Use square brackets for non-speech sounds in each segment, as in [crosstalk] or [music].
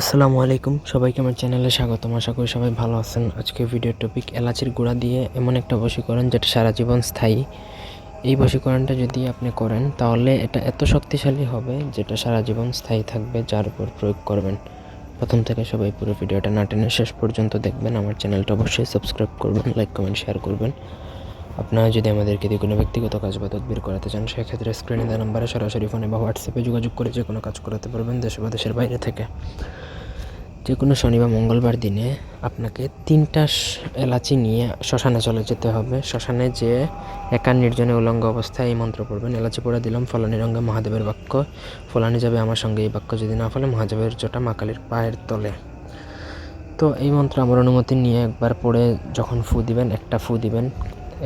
আসসালামু আলাইকুম। সবাইকে আমার চ্যানেলে স্বাগতম। আশা করি সবাই ভালো আছেন। আজকে ভিডিও টপিক এলাচির গুঁড়া দিয়ে এমন একটা বশীকরণ যেটা সারা জীবন স্থায়ী। এই বশীকরণটা যদি আপনি করেন, তাহলে এটা এত শক্তিশালী হবে যেটা সারা জীবন স্থায়ী থাকবে, যার উপর প্রয়োগ করবেন। প্রথম থেকে সবাই পুরো ভিডিওটা না টেনে শেষ পর্যন্ত দেখবেন। আমার চ্যানেলটা অবশ্যই সাবস্ক্রাইব করবেন লাইক কমেন্ট শেয়ার করবেন। আপনারা যদি আমাদেরকে দিয়ে কোনো ব্যক্তিগত কাজ বা তদবির করাতে চান, সেক্ষেত্রে স্ক্রিনে দেওয়া নাম্বারে সরাসরি ফোনে বা হোয়াটসঅ্যাপে যোগাযোগ করে যে কোনো কাজ করাতে পারবেন দেশে বা দেশের বাইরে থেকে। যে কোনো শনি বা মঙ্গলবার দিনে আপনাকে তিনটা এলাচি নিয়ে শ্মশানে চলে যেতে হবে। শ্মশানে যে একা নির্জনে উলঙ্গ অবস্থায় এই মন্ত্র পড়বেন। এলাচি পড়ে দিলাম, ফলানি রঙ্গে মহাদেবের বাক্য। ফলানি যাবে আমার সঙ্গে এই বাক্য, যদি না ফলে মহাদেবের জটা মাকালির পায়ের তলে। তো এই মন্ত্র আমার অনুমতি নিয়ে একবার পড়ে যখন ফু দিবেন, একটা ফু দিবেন।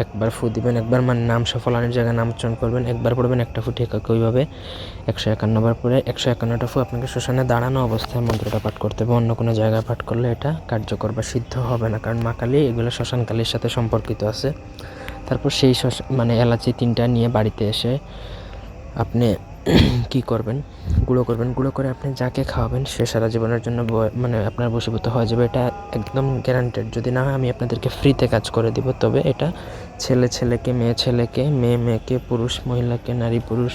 একবার ফু দিবেন, একবার মানে নাম সফলানের জায়গায় নাম উচ্চারণ করবেন, একবার পড়বেন, একটা ফু ঠিক একইভাবে একশো একান্নবার পরে একশো একান্নটা ফু আপনাকে শ্মশানে দাঁড়ানো অবস্থায় মন্ত্রটা পাঠ করতে হবে, অন্য কোনো জায়গায় পাঠ করলে এটা কার্যকর বা সিদ্ধ হবে না। কারণ মা কালী এগুলো শ্মশানকালীর সাথে সম্পর্কিত আছে। তারপর সেই মানে এলাচি তিনটা নিয়ে বাড়িতে এসে আপনি [clears throat] কি করবেন? গুঁড়ো করবেন। গুঁড়ো করে আপনি যাকে খাওয়াবেন, সে সারা জীবনের জন্য মানে আপনার বসীভূত হয়ে যাবে। এটা একদম গ্যারান্টেড যদি না হয়, আমি আপনাদেরকে ফ্রিতে কাজ করে দিব। তবে এটা ছেলে, ছেলেকে, মেয়ে ছেলেকে, মেয়ে, মেয়েকে, পুরুষ, মহিলাকে, নারী, পুরুষ,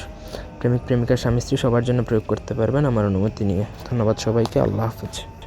প্রেমিক, প্রেমিকা, স্বামী, স্ত্রী সবার জন্য প্রয়োগ করতে পারবেন আমার অনুমতি নিয়ে। ধন্যবাদ সবাইকে। আল্লাহ হাফেজ।